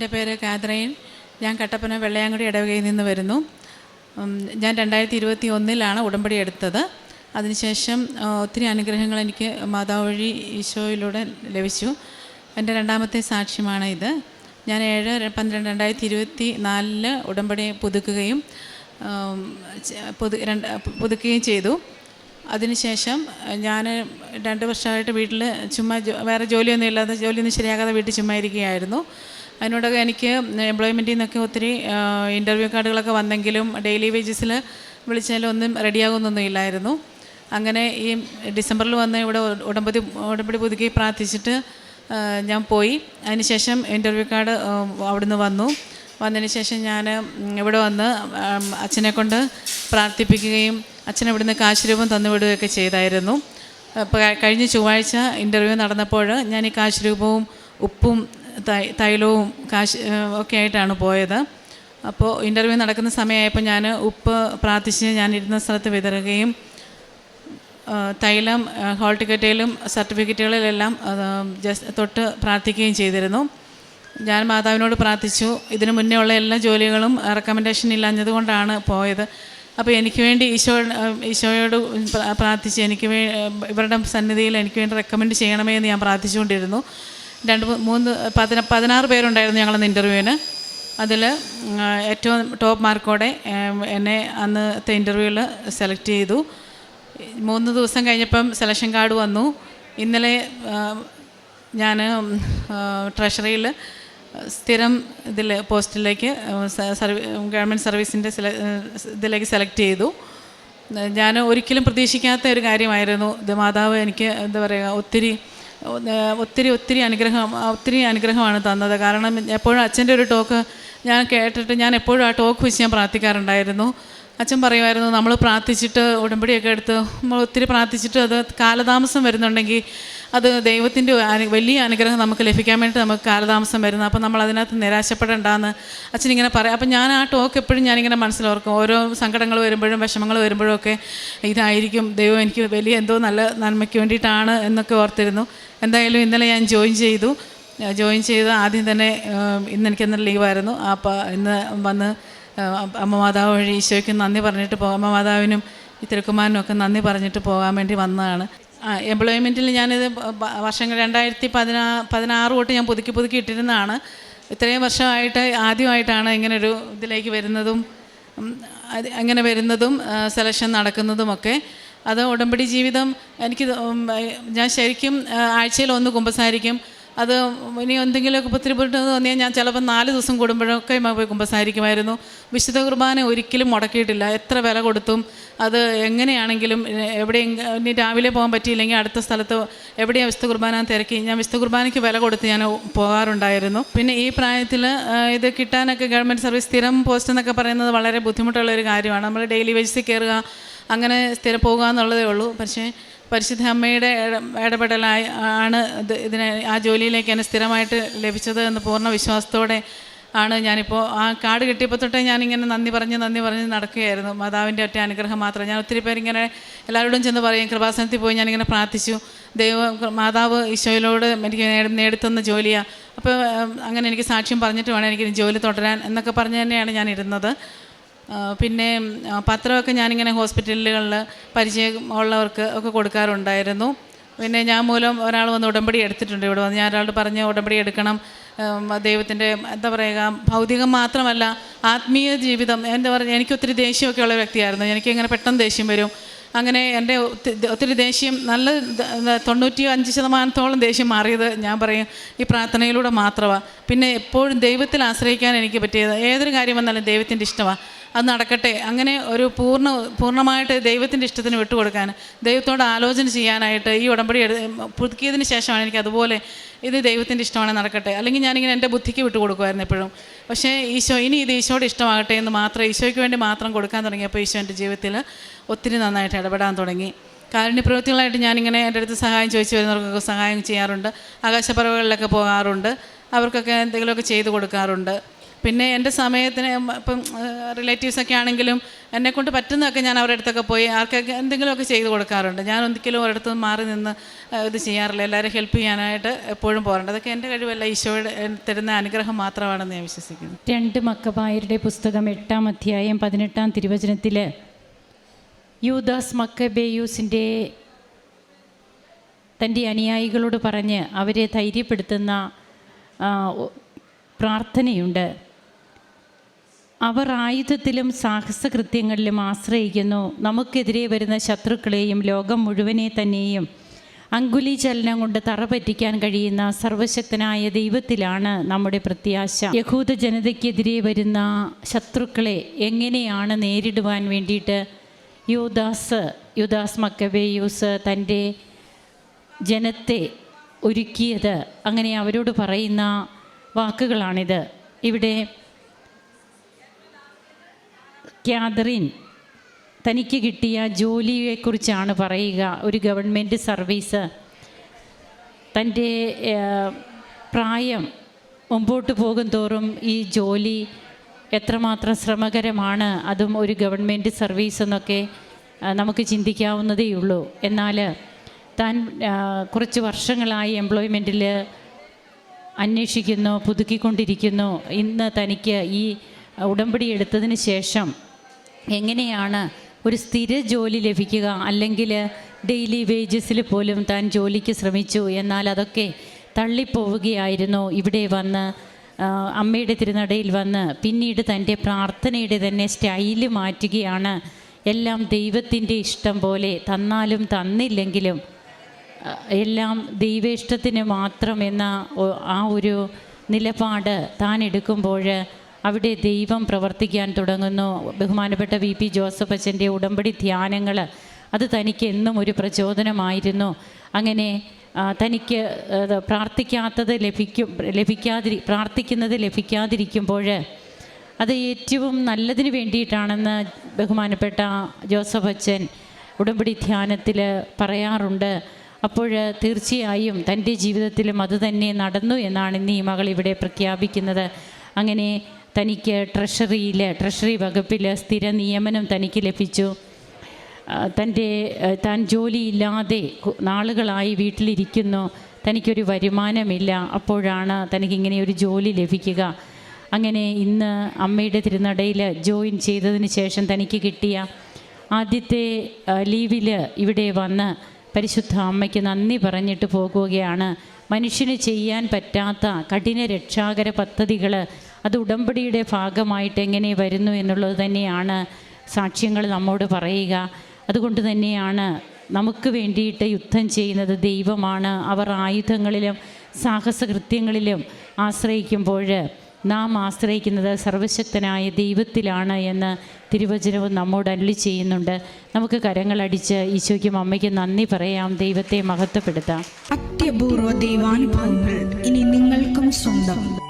എന്റെ പേര് കാതറൈൻ. ഞാൻ കട്ടപ്പന വെള്ളയാങ്കുടി ഇടവകയിൽ നിന്ന് വരുന്നു. ഞാൻ രണ്ടായിരത്തി ഇരുപത്തി ഒന്നിലാണ് ഉടമ്പടി എടുത്തത്. അതിനുശേഷം ഒത്തിരി അനുഗ്രഹങ്ങൾ എനിക്ക് മാതാവ് വഴി ഈശോയിലൂടെ ലഭിച്ചു. എന്റെ രണ്ടാമത്തെ സാക്ഷ്യമാണ് ഇത് ഞാൻ ഏഴ് പന്ത്രണ്ട് രണ്ടായിരത്തി ഇരുപത്തി നാലിൽ ഉടമ്പടി പുതുക്കുകയും പുതു രണ്ട് പുതുക്കുകയും ചെയ്തു. അതിനുശേഷം ഞാൻ രണ്ട് വർഷമായിട്ട് വീട്ടിൽ ചുമ്മാ വേറെ ജോലിയൊന്നും ഇല്ലാതെ ജോലിയൊന്നും ശരിയാകാതെ വീട്ടിൽ ചുമ്മാ ഇരിക്കുകയായിരുന്നു. അതിനോടൊക്കെ എനിക്ക് എംപ്ലോയ്മെന്റിൽ നിന്നൊക്കെ ഒത്തിരി ഇന്റർവ്യൂ കാർഡുകളൊക്കെ വന്നെങ്കിലും ഡെയിലി വേജസിൽ വിളിച്ചാലും ഒന്നും റെഡിയാകുന്നൊന്നും ഇല്ലായിരുന്നു. അങ്ങനെ ഈ ഡിസംബറിൽ വന്ന് ഇവിടെ ഉടമ്പടി ഉടമ്പടി പുതുക്കി പ്രാർത്ഥിച്ചിട്ട് ഞാൻ പോയി. അതിനുശേഷം ഇന്റർവ്യൂ കാർഡ് അവിടുന്ന് വന്നു. വന്നതിന് ശേഷം ഞാൻ ഇവിടെ വന്ന് അച്ഛനെ കൊണ്ട് പ്രാർത്ഥിപ്പിക്കുകയും അച്ഛൻ ഇവിടുന്ന് കാശ് രൂപം തന്നുവിടുകയൊക്കെ ചെയ്തായിരുന്നു. കഴിഞ്ഞ ചൊവ്വാഴ്ച ഇന്റർവ്യൂ നടന്നപ്പോൾ ഞാൻ ഈ കാശ് രൂപവും ഉപ്പും തൈ തൈലവും കാശ് ഒക്കെ ആയിട്ടാണ് പോയത്. അപ്പോൾ ഇന്റർവ്യൂ നടക്കുന്ന സമയമായപ്പോൾ ഞാൻ ഉപ്പ് പ്രാർത്ഥിച്ച് ഞാൻ ഇരുന്ന സ്ഥലത്ത് വിതറുകയും തൈലം ഹോൾ ടിക്കറ്റിലും സർട്ടിഫിക്കറ്റുകളിലെല്ലാം ജസ്റ്റ് തൊട്ട് പ്രാർത്ഥിക്കുകയും ചെയ്തിരുന്നു. ഞാൻ മാതാവിനോട് പ്രാർത്ഥിച്ചു. ഇതിനു മുന്നേ ഉള്ള എല്ലാ ജോലികളും റെക്കമെൻഡേഷൻ ഇല്ലാഞ്ഞതുകൊണ്ടാണ് പോയത്. അപ്പോൾ എനിക്ക് വേണ്ടി ഈശോ ഈശോയോട് പ്ര- പ്രാർത്ഥിച്ച് എനിക്ക് വേ ഇവരുടെ സന്നിധിയിൽ എനിക്ക് വേണ്ടി റെക്കമെൻഡ് ചെയ്യണമേ എന്ന് ഞാൻ പ്രാർത്ഥിച്ചുകൊണ്ടിരുന്നു. രണ്ട് മൂന്ന് പതിന പതിനാറ് പേരുണ്ടായിരുന്നു ഞങ്ങളന്ന് ഇന്റർവ്യൂവിന് അതിൽ ഏറ്റവും ടോപ്പ് മാർക്കോടെ എന്നെ അന്നത്തെ ഇന്റർവ്യൂവിൽ സെലക്ട് ചെയ്തു. മൂന്ന് ദിവസം കഴിഞ്ഞപ്പം സെലക്ഷൻ കാർഡ് വന്നു. ഇന്നലെ ഞാൻ ട്രഷറിയിൽ സ്ഥിരം ഇതിൽ പോസ്റ്റിലേക്ക് സർവീ ഗവൺമെന്റ് സർവീസിന്റെ സെല ഇതിലേക്ക് സെലക്ട് ചെയ്തു. ഞാൻ ഒരിക്കലും പ്രതീക്ഷിക്കാത്ത ഒരു കാര്യമായിരുന്നു. ഇത് മാതാവ് എനിക്ക് എന്താ പറയുക ഒത്തിരി ഒത്തിരി ഒത്തിരി അനുഗ്രഹം ഒത്തിരി അനുഗ്രഹമാണ് തന്നത്. കാരണം എപ്പോഴും അച്ഛന്റെ ഒരു ടോക്ക് ഞാൻ കേട്ടിട്ട് ഞാൻ എപ്പോഴും ആ ടോക്ക് വെച്ച് ഞാൻ പ്രാർത്ഥിക്കാറുണ്ടായിരുന്നു. അച്ഛൻ പറയുമായിരുന്നു നമ്മൾ പ്രാർത്ഥിച്ചിട്ട് ഉടമ്പടിയൊക്കെ എടുത്ത് നമ്മൾ ഒത്തിരി പ്രാർത്ഥിച്ചിട്ട് അത് കാലതാമസം വരുന്നുണ്ടെങ്കിൽ അത് ദൈവത്തിന്റെ വലിയ അനുഗ്രഹം നമുക്ക് ലഭിക്കാൻ വേണ്ടി നമുക്ക് കാലതാമസം വരുന്നത് അപ്പോൾ നമ്മൾ അതിനകത്ത് നിരാശപ്പെടേണ്ടെന്ന് അച്ഛൻ ഇങ്ങനെ പറയാം. അപ്പം ഞാൻ ആ ടോക്ക് എപ്പോഴും ഞാനിങ്ങനെ മനസ്സിലോർക്കും ഓരോ സങ്കടങ്ങൾ വരുമ്പോഴും വിഷമങ്ങൾ വരുമ്പോഴും ഒക്കെ ഇതായിരിക്കും. ദൈവം എനിക്ക് വലിയ എന്തോ നല്ല നന്മയ്ക്ക് വേണ്ടിയിട്ടാണ് എന്നൊക്കെ ഓർത്തിരുന്നു. എന്തായാലും ഇന്നലെ ഞാൻ ജോയിൻ ചെയ്തു. ജോയിൻ ചെയ്ത് ആദ്യം തന്നെ ഇന്ന് എനിക്ക് ഇന്നലെ ലീവായിരുന്നു. അപ്പോൾ ഇന്ന് വന്ന് അമ്മ മാതാവ് വഴി ഈശോയ്ക്ക് നന്ദി പറഞ്ഞിട്ട് പോകാം അമ്മ മാതാവിനും ഈ തിരുക്കുമാരനും ഒക്കെ നന്ദി പറഞ്ഞിട്ട് പോകാൻ വേണ്ടി വന്നതാണ്. ആ എംപ്ലോയ്മെന്റിൽ ഞാനിത് വർഷങ്ങൾ രണ്ടായിരത്തി പതിനാ പതിനാറ് തൊട്ട് ഞാൻ പുതുക്കി പുതുക്കി ഇട്ടിരുന്നതാണ്. ഇത്രയും വർഷമായിട്ട് ആദ്യമായിട്ടാണ് ഇങ്ങനൊരു ഇതിലേക്ക് വരുന്നതും അങ്ങനെ വരുന്നതും സെലക്ഷൻ നടക്കുന്നതുമൊക്കെ. അത് ഉടമ്പടി ജീവിതം എനിക്ക് ഞാൻ ശരിക്കും ആഴ്ചയിൽ ഒന്ന് കുമ്പസാരിക്കും. അത് ഇനി എന്തെങ്കിലുമൊക്കെ ബുദ്ധിമുട്ട് തോന്നിയാൽ ഞാൻ ചിലപ്പോൾ നാല് ദിവസം കൂടുമ്പോഴൊക്കെ പോയി കുമ്പസാരിക്കുമായിരുന്നു. വിശുദ്ധ കുർബാന ഒരിക്കലും മുടക്കിയിട്ടില്ല. എത്ര വില കൊടുത്തും അത് എങ്ങനെയാണെങ്കിലും എവിടെ ഇനി രാവിലെ പോകാൻ പറ്റിയില്ലെങ്കിൽ അടുത്ത സ്ഥലത്ത് എവിടെയാണ് വിശുദ്ധ കുർബാന തിരക്കി ഞാൻ വിശുദ്ധ കുർബാനയ്ക്ക് വില കൊടുത്ത് ഞാൻ പോകാറുണ്ടായിരുന്നു. പിന്നെ ഈ പ്രായത്തിൽ ഇത് കിട്ടാനൊക്കെ ഗവൺമെന്റ് സർവീസ് സ്ഥിരം പോസ്റ്റ് എന്നൊക്കെ പറയുന്നത് വളരെ ബുദ്ധിമുട്ടുള്ള ഒരു കാര്യമാണ്. നമ്മൾ ഡെയിലി വേജസിൽ കയറുക അങ്ങനെ സ്ഥിരം പോകുക എന്നുള്ളതേ ഉള്ളൂ. പക്ഷേ പരിശുദ്ധ അമ്മയുടെ ഇട- ഇടപെടലായി ആണ് ഇത് ഇതിനെ ആ ജോലിയിലേക്ക് എന്നെ സ്ഥിരമായിട്ട് ലഭിച്ചത് എന്ന് പൂർണ വിശ്വാസത്തോടെ ആണ് ഞാനിപ്പോൾ ആ കാർഡ് കിട്ടിയപ്പോൾ തൊട്ടേ ഞാനിങ്ങനെ നന്ദി പറഞ്ഞ് നന്ദി പറഞ്ഞ് നടക്കുകയായിരുന്നു. മാതാവിന്റെ ഒറ്റ അനുഗ്രഹം മാത്രം. ഞാൻ ഒത്തിരി പേരിങ്ങനെ എല്ലാവരോടും ചെന്ന് പറയും. കൃപാസനത്തിൽ പോയി ഞാനിങ്ങനെ പ്രാർത്ഥിച്ചു. ദൈവം മാതാവ് ഈശോയിലോട് എനിക്ക് നേടുത്തുന്ന ജോലിയാണ് അപ്പോൾ അങ്ങനെ എനിക്ക് സാക്ഷ്യം പറഞ്ഞിട്ട് വേണം എനിക്ക് ജോലി തുടരാൻ എന്നൊക്കെ പറഞ്ഞു തന്നെയാണ് ഞാൻ ഇരുന്നത് പിന്നെ പത്രമൊക്കെ ഞാനിങ്ങനെ ഹോസ്പിറ്റലുകളിൽ പരിചയം ഉള്ളവർക്ക് ഒക്കെ കൊടുക്കാറുണ്ടായിരുന്നു. പിന്നെ ഞാൻ മൂലം ഒരാൾ വന്ന് ഉടമ്പടി എടുത്തിട്ടുണ്ട്. ഇവിടെ വന്ന് ഞാൻ ഒരാളോട് പറഞ്ഞ് ഉടമ്പടി എടുക്കണം. ദൈവത്തിന്റെ എന്താ പറയുക ഭൗതികം മാത്രമല്ല ആത്മീയ ജീവിതം എന്താ പറയുക എനിക്ക് ഒത്തിരി ദേഷ്യമൊക്കെ ഉള്ള വ്യക്തിയായിരുന്നു. എനിക്ക് ഇങ്ങനെ പെട്ടെന്ന് ദേഷ്യം വരും. അങ്ങനെ എന്റെ ഒത്തി- ഒത്തിരി ദേഷ്യം നല്ല തൊണ്ണൂറ്റി അഞ്ച് ശതമാനത്തോളം ദേഷ്യം മാറിയത് ഞാൻ പറയും ഈ പ്രാർത്ഥനയിലൂടെ മാത്രമാണ് പിന്നെ എപ്പോഴും ദൈവത്തിൽ ആശ്രയിക്കാൻ എനിക്ക് പറ്റിയത് ഏതൊരു കാര്യം വന്നാലും ദൈവത്തിന്റെ ഇഷ്ടമാണ് അത് നടക്കട്ടെ. അങ്ങനെ ഒരു പൂർണ പൂർണമായിട്ട് ദൈവത്തിന്റെ ഇഷ്ടത്തിന് വിട്ടുകൊടുക്കാൻ ദൈവത്തോട് ആലോചന ചെയ്യാനായിട്ട് ഈ ഉടമ്പടി പുതുക്കിയതിന് ശേഷമാണ് എനിക്ക് അതുപോലെ ഇത് ദൈവത്തിന്റെ ഇഷ്ടമാണ് നടക്കട്ടെ. അല്ലെങ്കിൽ ഞാനിങ്ങനെ എന്റെ ബുദ്ധിക്ക് വിട്ടു കൊടുക്കുമായിരുന്നു എപ്പോഴും. പക്ഷേ ഈശോ ഇനി ഇത് ഈശോയുടെ ഇഷ്ടമാകട്ടെ എന്ന് മാത്രം ഈശോയ്ക്ക് വേണ്ടി മാത്രം കൊടുക്കാൻ തുടങ്ങിയപ്പോൾ ഈശോ എന്റെ ജീവിതത്തിൽ ഒത്തിരി നന്നായിട്ട് ഇടപെടാൻ തുടങ്ങി. കാരുണ്യപ്രവൃത്തികളായിട്ട് ഞാനിങ്ങനെ എന്റെ അടുത്ത് സഹായം ചോദിച്ചു വരുന്നവർക്കൊക്കെ സഹായം ചെയ്യാറുണ്ട്. ആകാശപ്പറവുകളിലൊക്കെ പോകാറുണ്ട്. അവർക്കൊക്കെ എന്തെങ്കിലുമൊക്കെ ചെയ്തു കൊടുക്കാറുണ്ട്. പിന്നെ എന്റെ സമയത്തിന് ഇപ്പം റിലേറ്റീവ്സൊക്കെ ആണെങ്കിലും എന്നെക്കൊണ്ട് പറ്റുന്നതൊക്കെ ഞാൻ അവരുടെ അടുത്തൊക്കെ പോയി ആർക്കൊക്കെ എന്തെങ്കിലുമൊക്കെ ചെയ്ത് കൊടുക്കാറുണ്ട്. ഞാൻ ഒന്നിക്കലും ഒരിടത്ത് മാറി നിന്ന് ഇത് ചെയ്യാറില്ല. എല്ലാവരും ഹെൽപ്പ് ചെയ്യാനായിട്ട് എപ്പോഴും പോകാറുണ്ട്. അതൊക്കെ എന്റെ കഴിവല്ല. ഈശോയുടെ തരുന്ന അനുഗ്രഹം മാത്രമാണെന്ന് ഞാൻ വിശ്വസിക്കുന്നു. രണ്ട് മക്കബായരുടെ പുസ്തകം എട്ടാം അധ്യായം പതിനെട്ടാം തിരുവചനത്തിൽ യൂദാസ് മക്കബേയൂസിന്റെ തന്റെ അനുയായികളോട് പറഞ്ഞ് അവരെ ധൈര്യപ്പെടുത്തുന്ന പ്രാർത്ഥനയുണ്ട്. അവർ ആയുധത്തിലും സാഹസകൃത്യങ്ങളിലും ആശ്രയിക്കുന്നു. നമുക്കെതിരെ വരുന്ന ശത്രുക്കളെയും ലോകം മുഴുവനെ തന്നെയും അങ്കുലി ചലനം കൊണ്ട് തറ പറ്റിക്കാൻ കഴിയുന്ന സർവശക്തനായ ദൈവത്തിലാണ് നമ്മുടെ പ്രത്യാശ. യഹൂദ ജനതയ്ക്കെതിരെ വരുന്ന ശത്രുക്കളെ എങ്ങനെയാണ് നേരിടുവാൻ വേണ്ടിയിട്ട് യൂദാസ് യുദാസ് മക്കബേയൂസ് തന്റെ ജനത്തെ ഒരുക്കിയത്? അങ്ങനെ അവരോട് പറയുന്ന വാക്കുകളാണിത്. ഇവിടെ ക്യാതറിൻ തനിക്ക് കിട്ടിയ ജോലിയെക്കുറിച്ചാണ് പറയുക. ഒരു ഗവൺമെന്റ് സർവീസ്. തന്റെ പ്രായം മുമ്പോട്ട് പോകും തോറും ഈ ജോലി എത്രമാത്രം ശ്രമകരമാണ്. അതും ഒരു ഗവൺമെന്റ് സർവീസ് എന്നൊക്കെ നമുക്ക് ചിന്തിക്കാവുന്നതേ ഉള്ളൂ. എന്നാൽ താൻ കുറച്ച് വർഷങ്ങളായി എംപ്ലോയ്മെന്റിൽ അന്വേഷിക്കുന്നു പുതുക്കിക്കൊണ്ടിരിക്കുന്നു. ഇന്ന് തനിക്ക് ഈ ഉടമ്പടി എടുത്തതിന് ശേഷം എങ്ങനെയാണ് ഒരു സ്ഥിര ജോലി ലഭിക്കുക? അല്ലെങ്കിൽ ഡെയിലി വേജസിൽ പോലും താൻ ജോലിക്ക് ശ്രമിച്ചു എന്നാൽ അതൊക്കെ തള്ളിപ്പോവുകയായിരുന്നു. ഇവിടെ വന്ന് അമ്മയുടെ തിരുനടയിൽ വന്ന് പിന്നീട് തന്റെ പ്രാർത്ഥനയുടെ തന്നെ സ്റ്റൈൽ മാറ്റുകയാണ്. എല്ലാം ദൈവത്തിന്റെ ഇഷ്ടം പോലെ തന്നാലും തന്നില്ലെങ്കിലും എല്ലാം ദൈവേഷ്ടത്തിന് മാത്രം എന്ന ആ ഒരു നിലപാട് താൻ എടുക്കുമ്പോൾ അവിടെ ദൈവം പ്രവർത്തിക്കാൻ തുടങ്ങുന്നു. ബഹുമാനപ്പെട്ട വി പി ജോസഫ് അച്ഛന്റെ ഉടമ്പടി ധ്യാനങ്ങൾ അത് തനിക്ക് എന്നും ഒരു പ്രചോദനമായിരുന്നു. അങ്ങനെ തനിക്ക് പ്രാർത്ഥിക്കാത്തത് ലഭിക്കും ലഭിക്കാതിരി പ്രാർത്ഥിക്കുന്നത് ലഭിക്കാതിരിക്കുമ്പോൾ അത് ഏറ്റവും നല്ലതിന് വേണ്ടിയിട്ടാണെന്ന് ബഹുമാനപ്പെട്ട ജോസഫ് അച്ഛൻ ഉടമ്പടി ധ്യാനത്തിൽ പറയാറുണ്ട്. അപ്പോൾ തീർച്ചയായും തന്റെ ജീവിതത്തിലും അത് തന്നെ നടന്നു എന്നാണ് ഇന്ന് ഈ മകൾ ഇവിടെ പ്രഖ്യാപിക്കുന്നത്. അങ്ങനെ തനിക്ക് ട്രഷറിയിൽ ട്രഷറി വകുപ്പിൽ സ്ഥിര നിയമനം തനിക്ക് ലഭിച്ചു. തന്റെ താൻ ജോലിയില്ലാതെ നാളുകളായി വീട്ടിലിരിക്കുന്നു. തനിക്കൊരു വരുമാനമില്ല. അപ്പോഴാണ് തനിക്കിങ്ങനെ ഒരു ജോലി ലഭിക്കുക. അങ്ങനെ ഇന്ന് അമ്മയുടെ തിരുനടയിൽ ജോയിൻ ചെയ്തതിന് ശേഷം തനിക്ക് കിട്ടിയ ആദ്യത്തെ ലീവിൽ ഇവിടെ വന്ന് പരിശുദ്ധ അമ്മയ്ക്ക് നന്ദി പറഞ്ഞിട്ട് പോകുകയാണ്. മനുഷ്യന് ചെയ്യാൻ പറ്റാത്ത കഠിന രക്ഷാകര പദ്ധതികൾ അത് ഉടമ്പടിയുടെ ഭാഗമായിട്ട് എങ്ങനെ വരുന്നു എന്നുള്ളത് തന്നെയാണ് സാക്ഷ്യങ്ങൾ നമ്മോട് പറയുക. അതുകൊണ്ട് തന്നെയാണ് നമുക്ക് വേണ്ടിയിട്ട് യുദ്ധം ചെയ്യുന്നത് ദൈവമാണ്. അവർ ആയുധങ്ങളിലും സാഹസകൃത്യങ്ങളിലും ആശ്രയിക്കുമ്പോൾ നാം ആശ്രയിക്കുന്നത് സർവശക്തനായ ദൈവത്തിലാണ് എന്ന് തിരുവചനവും നമ്മോട് അല്ലി ചെയ്യുന്നുണ്ട്. നമുക്ക് കരങ്ങളടിച്ച് ഈശോയ്ക്കും അമ്മയ്ക്കും നന്ദി പറയാം. ദൈവത്തെ മഹത്വപ്പെടുത്താം. അത്യപൂർവ ദൈവാനുഭവങ്ങൾ ഇനി നിങ്ങൾക്കും സ്വന്തം.